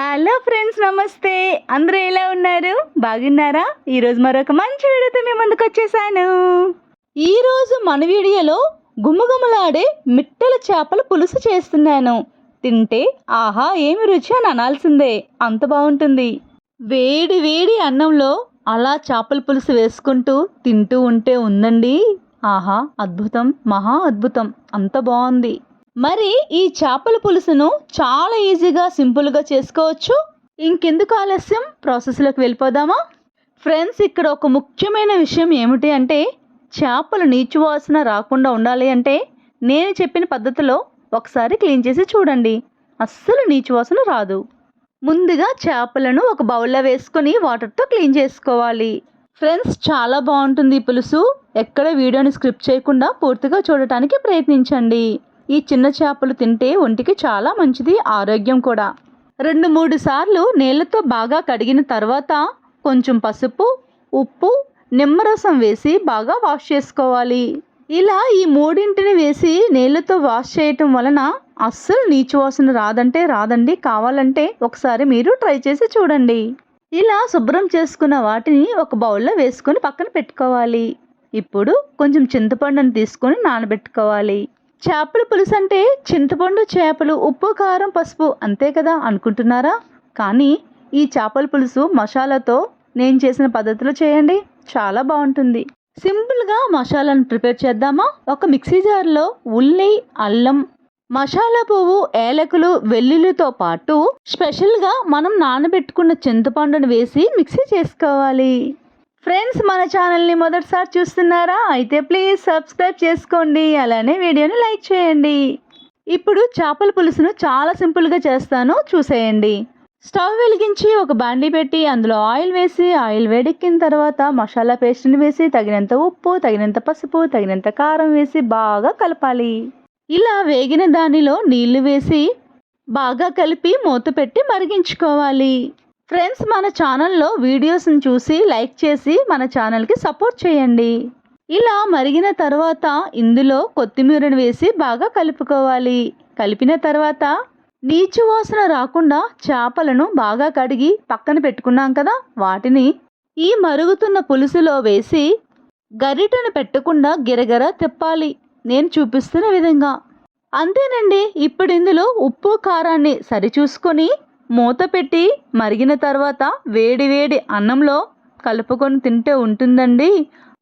Hello friends నమస్తే. అందరూ ఎలా ఉన్నారు? బాగున్నారా? ఈరోజు మరొక మంచి వీడియోతో మేము ముందుకు వచ్చేసాను. ఈరోజు మన వీడియోలో గుమగుమలాడే మిట్టల చేపల పులుసు చేస్తున్నాను. తింటే ఆహా ఏమి రుచి అని అనాల్సిందే. అంత బాగుంటుంది. వేడి వేడి అన్నంలో అలా చేపల పులుసు వేసుకుంటూ తింటూ ఉంటే ఉందండి. ఆహా అద్భుతం. మహా అద్భుతం. అంత బాగుంది. మరి ఈ చేపల పులుసును చాలా ఈజీగా సింపుల్గా చేసుకోవచ్చు. ఇంకెందుకు ఆలస్యం? ప్రాసెస్లోకి వెళ్ళిపోదామా? ఫ్రెండ్స్ ఇక్కడ ఒక ముఖ్యమైన విషయం ఏమిటి అంటే చేపలు నీచు వాసన రాకుండా ఉండాలి అంటే నేను చెప్పిన పద్ధతిలో ఒకసారి క్లీన్ చేసి చూడండి. అస్సలు నీచు వాసన రాదు. ముందుగా చేపలను ఒక బౌల్లో వేసుకొని వాటర్తో క్లీన్ చేసుకోవాలి. ఫ్రెండ్స్ చాలా బాగుంటుంది ఈ పులుసు. ఎక్కడ వీడియోని స్క్రిప్ట్ చేయకుండా పూర్తిగా చూడటానికి ప్రయత్నించండి. ఈ చిన్న చేపలు తింటే ఒంటికి చాలా మంచిది ఆరోగ్యం కూడా. రెండు మూడు సార్లు నీళ్ళతో బాగా కడిగిన తర్వాత కొంచెం పసుపు ఉప్పు నిమ్మరసం వేసి బాగా వాష్ చేసుకోవాలి. ఇలా ఈ మూడింటిని వేసి నీళ్ళతో వాష్ చేయటం వలన అస్సలు నీచు వాసన రాదంటే రాదండి. కావాలంటే ఒకసారి మీరు ట్రై చేసి చూడండి. ఇలా శుభ్రం చేసుకున్న వాటిని ఒక బౌల్లో వేసుకొని పక్కన పెట్టుకోవాలి. ఇప్పుడు కొంచెం చింతపండును తీసుకొని నానబెట్టుకోవాలి. చేపల పులుసు అంటే చింతపండు చేపలు ఉప్పు కారం పసుపు అంతే కదా అనుకుంటున్నారా? కానీ ఈ చేపల పులుసు మసాలాతో నేను చేసిన పద్ధతిలో చేయండి. చాలా బాగుంటుంది. సింపుల్గా మసాలాను ప్రిపేర్ చేద్దామా? ఒక మిక్సీ జార్లో ఉల్లి అల్లం మసాలా పువ్వు ఏలకులు వెల్లుల్లితో పాటు స్పెషల్గా మనం నానబెట్టుకున్న చింతపండును వేసి మిక్సీ చేసుకోవాలి. ఫ్రెండ్స్ మన ఛానల్ని మొదటిసారి చూస్తున్నారా? అయితే ప్లీజ్ సబ్స్క్రైబ్ చేసుకోండి. అలానే వీడియోని లైక్ చేయండి. ఇప్పుడు చేపల పులుసును చాలా సింపుల్గా చేస్తాను. చూసేయండి. స్టవ్ వెలిగించి ఒక బాండీ పెట్టి అందులో ఆయిల్ వేసి ఆయిల్ వేడెక్కిన తర్వాత మసాలా పేస్ట్ని వేసి తగినంత ఉప్పు తగినంత పసుపు తగినంత కారం వేసి బాగా కలపాలి. ఇలా వేగిన దానిలో నీళ్ళు వేసి బాగా కలిపి మూత పెట్టి మరిగించుకోవాలి. ఫ్రెండ్స్ మన ఛానల్లో వీడియోస్ని చూసి లైక్ చేసి మన ఛానల్కి సపోర్ట్ చేయండి. ఇలా మరిగిన తర్వాత ఇందులో కొత్తిమీరను వేసి బాగా కలుపుకోవాలి. కలిపిన తర్వాత నీచు వాసన రాకుండా చేపలను బాగా కడిగి పక్కన పెట్టుకున్నాం కదా వాటిని ఈ మరుగుతున్న పులుసులో వేసి గరిటను పెట్టకుండా గిరగర తిప్పాలి. నేను చూపిస్తున్న విధంగా. అంతేనండి ఇప్పుడు ఇందులో ఉప్పు కారాన్ని సరిచూసుకొని మూత పెట్టి మరిగిన తర్వాత వేడి వేడి అన్నంలో కలుపుకొని తింటే ఉంటుందండి.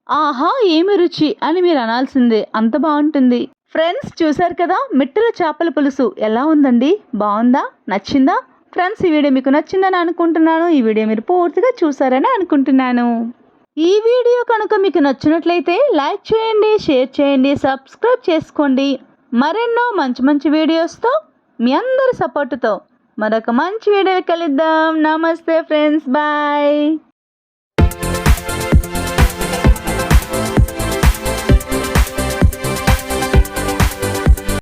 ఆహా ఏమి రుచి అని మీరు అనాల్సిందే. అంత బాగుంటుంది. ఫ్రెండ్స్ చూశారు కదా మిట్టల చేపల పులుసు ఎలా ఉందండి? బాగుందా? నచ్చిందా? ఫ్రెండ్స్ ఈ వీడియో మీకు నచ్చిందని అనుకుంటున్నాను. ఈ వీడియో మీరు పూర్తిగా చూసారని అనుకుంటున్నాను. ఈ వీడియో కనుక మీకు నచ్చినట్లయితే లైక్ చేయండి షేర్ చేయండి సబ్స్క్రైబ్ చేసుకోండి. మరెన్నో మంచి మంచి వీడియోస్తో మీ అందరి సపోర్టుతో మరొక మంచి వీడియో కలుద్దాం. నమస్తే ఫ్రెండ్స్. బాయ్.